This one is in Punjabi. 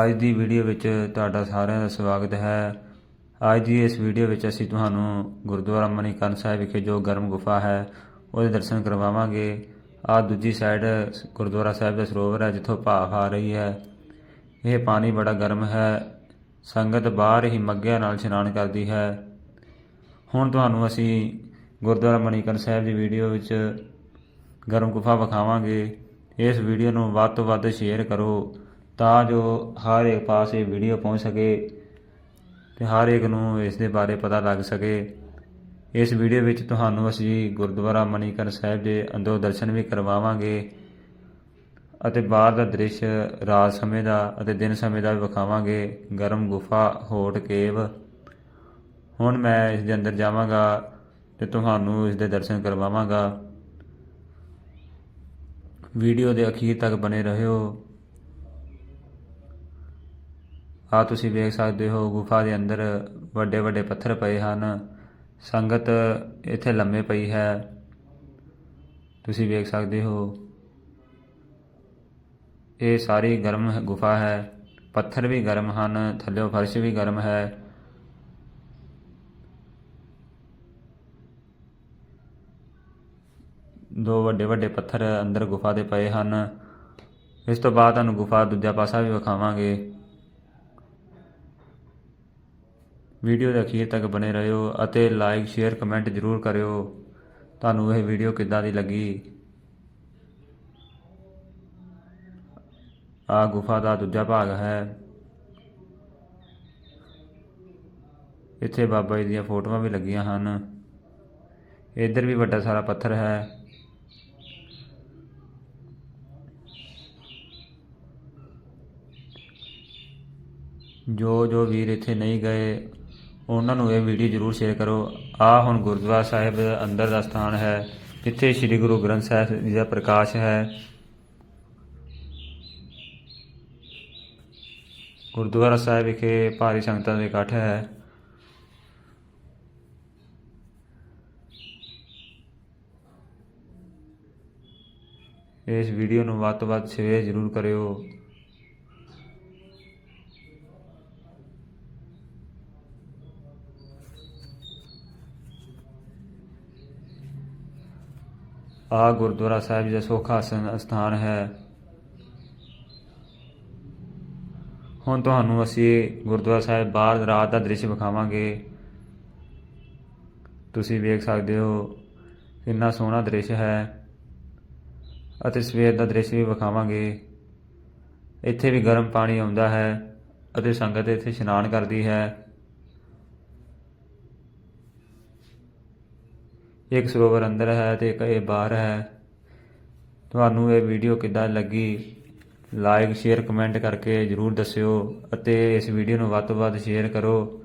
ਅੱਜ ਦੀ ਵੀਡੀਓ ਵਿੱਚ ਤੁਹਾਡਾ ਸਾਰਿਆਂ ਦਾ ਸਵਾਗਤ ਹੈ। ਅੱਜ ਦੀ ਇਸ ਵੀਡੀਓ ਵਿੱਚ ਅਸੀਂ ਤੁਹਾਨੂੰ ਗੁਰਦੁਆਰਾ ਮਨੀਕਰਨ ਸਾਹਿਬ ਵਿਖੇ ਜੋ ਗਰਮ ਗੁਫਾ ਹੈ, ਉਹਦੇ ਦਰਸ਼ਨ ਕਰਵਾਵਾਂਗੇ। ਆ ਦੂਜੀ ਸਾਈਡ ਗੁਰਦੁਆਰਾ ਸਾਹਿਬ ਦਾ ਸਰੋਵਰ ਹੈ, ਜਿੱਥੋਂ ਭਾਫ ਆ ਰਹੀ ਹੈ। ਇਹ ਪਾਣੀ ਬੜਾ ਗਰਮ ਹੈ। ਸੰਗਤ ਬਾਹਰ ਹੀ ਮੱਗਿਆਂ ਨਾਲ ਇਸ਼ਨਾਨ ਕਰਦੀ ਹੈ। ਹੁਣ ਤੁਹਾਨੂੰ ਅਸੀਂ ਗੁਰਦੁਆਰਾ ਮਨੀਕਰਨ ਸਾਹਿਬ ਦੀ ਵੀਡੀਓ ਵਿੱਚ ਗਰਮ ਗੁਫਾ ਵਿਖਾਵਾਂਗੇ। ਇਸ ਵੀਡੀਓ ਨੂੰ ਵੱਧ ਤੋਂ ਵੱਧ ਸ਼ੇਅਰ ਕਰੋ। ਤਾਂ ਜੋ ਹਰ ਇੱਕ ਪਾਸ ਇਹ ਵੀਡੀਓ ਪਹੁੰਚ ਸਕੇ ਤੇ ਹਰ ਇੱਕ ਨੂੰ ਇਸ ਦੇ ਬਾਰੇ ਪਤਾ ਲੱਗ ਸਕੇ। ਇਸ ਵੀਡੀਓ ਵਿੱਚ ਤੁਹਾਨੂੰ ਅਸੀਂ ਗੁਰਦੁਆਰਾ ਮਨੀਕਰਨ ਸਾਹਿਬ ਦੇ ਅੰਦਰੋਂ ਦਰਸ਼ਨ ਵੀ ਕਰਵਾਵਾਂਗੇ ਅਤੇ ਬਾਹਰ ਦਾ ਦ੍ਰਿਸ਼ ਰਾਤ ਸਮੇਂ ਦਾ ਅਤੇ ਦਿਨ ਸਮੇਂ ਦਾ ਵੀ ਵਿਖਾਵਾਂਗੇ। ਗਰਮ ਗੁਫਾ, ਹੋਟ ਕੇਵ। ਹੁਣ ਮੈਂ ਇਸ ਦੇ ਅੰਦਰ ਜਾਵਾਂਗਾ ਤੇ ਤੁਹਾਨੂੰ ਇਸ ਦੇ ਦਰਸ਼ਨ ਕਰਵਾਵਾਂਗਾ। ਵੀਡੀਓ ਦੇ ਅਖੀਰ ਤੱਕ ਬਨੇ ਰਹਿਓ ਆ ਤੁਸੀਂ ਵੇਖ ਸਕਦੇ ਹੋ ਗੁਫਾ ਦੇ ਅੰਦਰ ਵੱਡੇ ਵੱਡੇ ਪੱਥਰ ਪਏ ਹਨ। ਸੰਗਤ ਇੱਥੇ ਲੰਮੇ ਪਈ ਹੈ। ਤੁਸੀਂ ਵੇਖ ਸਕਦੇ ਹੋ। ਇਹ ਸਾਰੀ ਗਰਮ ਗੁਫਾ ਹੈ। ਪੱਥਰ ਵੀ ਗਰਮ ਹਨ ਥੱਲੇ ਫਰਸ਼ ਵੀ ਗਰਮ ਹੈ। ਦੋ ਵੱਡੇ ਵੱਡੇ ਪੱਥਰ ਅੰਦਰ ਗੁਫਾ ਦੇ ਪਏ ਹਨ। ਇਸ ਤੋਂ ਬਾਅਦ ਤੁਹਾਨੂੰ ਗੁਫਾ ਦੂਜਾ ਪਾਸਾ ਵੀ ਵਿਖਾਵਾਂਗੇ। ਵੀਡੀਓ ਦੇ ਅਖੀਰ ਤੱਕ ਬਨੇ ਰਹਿਓ ਅਤੇ ਲਾਈਕ ਸ਼ੇਅਰ ਕਮੈਂਟ ਜ਼ਰੂਰ ਕਰਿਓ। ਤੁਹਾਨੂੰ ਇਹ ਵੀਡੀਓ ਕਿੱਦਾਂ ਦੀ ਲੱਗੀ? ਆ ਗੁਫਾ ਦਾ ਦੂਜਾ ਭਾਗ ਹੈ। ਇੱਥੇ ਬਾਬਾ ਜੀ ਦੀਆਂ ਫੋਟੋਆਂ ਵੀ ਲੱਗੀਆਂ ਹਨ। ਇੱਧਰ ਵੀ ਵੱਡਾ ਸਾਰਾ ਪੱਥਰ ਹੈ। ਜੋ ਜੋ ਵੀਰ ਇੱਥੇ ਨਹੀਂ ਗਏ ਉਹਨਾਂ ਨੂੰ ਇਹ ਵੀਡੀਓ ਜ਼ਰੂਰ ਸ਼ੇਅਰ ਕਰੋ। ਆ ਹੁਣ ਗੁਰਦੁਆਰਾ ਸਾਹਿਬ ਅੰਦਰ ਦਾ ਸਥਾਨ ਹੈ, ਜਿੱਥੇ ਸ੍ਰੀ ਗੁਰੂ ਗ੍ਰੰਥ ਸਾਹਿਬ ਜੀ ਦਾ ਪ੍ਰਕਾਸ਼ ਹੈ। ਗੁਰਦੁਆਰਾ ਸਾਹਿਬ ਵਿਖੇ ਭਾਰੀ ਸੰਗਤਾਂ ਦੇ ਇਕੱਠ ਹੈ। ਇਸ ਵੀਡੀਓ ਨੂੰ ਵੱਧ ਤੋਂ ਵੱਧ ਸ਼ੇਅਰ ਜ਼ਰੂਰ ਕਰਿਓ। ਆ ਗੁਰਦੁਆਰਾ ਸਾਹਿਬ ਜੀ ਦਾ ਸੋਖਾ ਆਸਨ ਸਥਾਨ ਹੈ। ਹੁਣ ਤੁਹਾਨੂੰ ਅਸੀਂ ਗੁਰਦੁਆਰਾ ਸਾਹਿਬ ਬਾਹਰ ਰਾਤ ਦਾ ਦ੍ਰਿਸ਼ ਵਿਖਾਵਾਂਗੇ। ਤੁਸੀਂ ਵੇਖ ਸਕਦੇ ਹੋ, ਕਿੰਨਾ ਸੋਹਣਾ ਦ੍ਰਿਸ਼ ਹੈ ਅਤੇ ਸਵੇਰ ਦਾ ਦ੍ਰਿਸ਼ ਵੀ ਵਿਖਾਵਾਂਗੇ। ਇੱਥੇ ਵੀ ਗਰਮ ਪਾਣੀ ਆਉਂਦਾ ਹੈ ਅਤੇ ਸੰਗਤ ਇੱਥੇ ਇਸ਼ਨਾਨ ਕਰਦੀ ਹੈ। ਇੱਕ ਸਰੋਵਰ ਅੰਦਰ ਹੈ ਤੇ ਇੱਕ ਇਹ ਬਾਹਰ ਹੈ। ਤੁਹਾਨੂੰ ਇਹ ਵੀਡੀਓ ਕਿੱਦਾਂ ਲੱਗੀ? ਲਾਈਕ ਸ਼ੇਅਰ ਕਮੈਂਟ ਕਰਕੇ ਜਰੂਰ ਦੱਸਿਓ ਅਤੇ ਇਸ ਵੀਡੀਓ ਨੂੰ ਵੱਧ ਤੋਂ ਵੱਧ ਸ਼ੇਅਰ ਕਰੋ।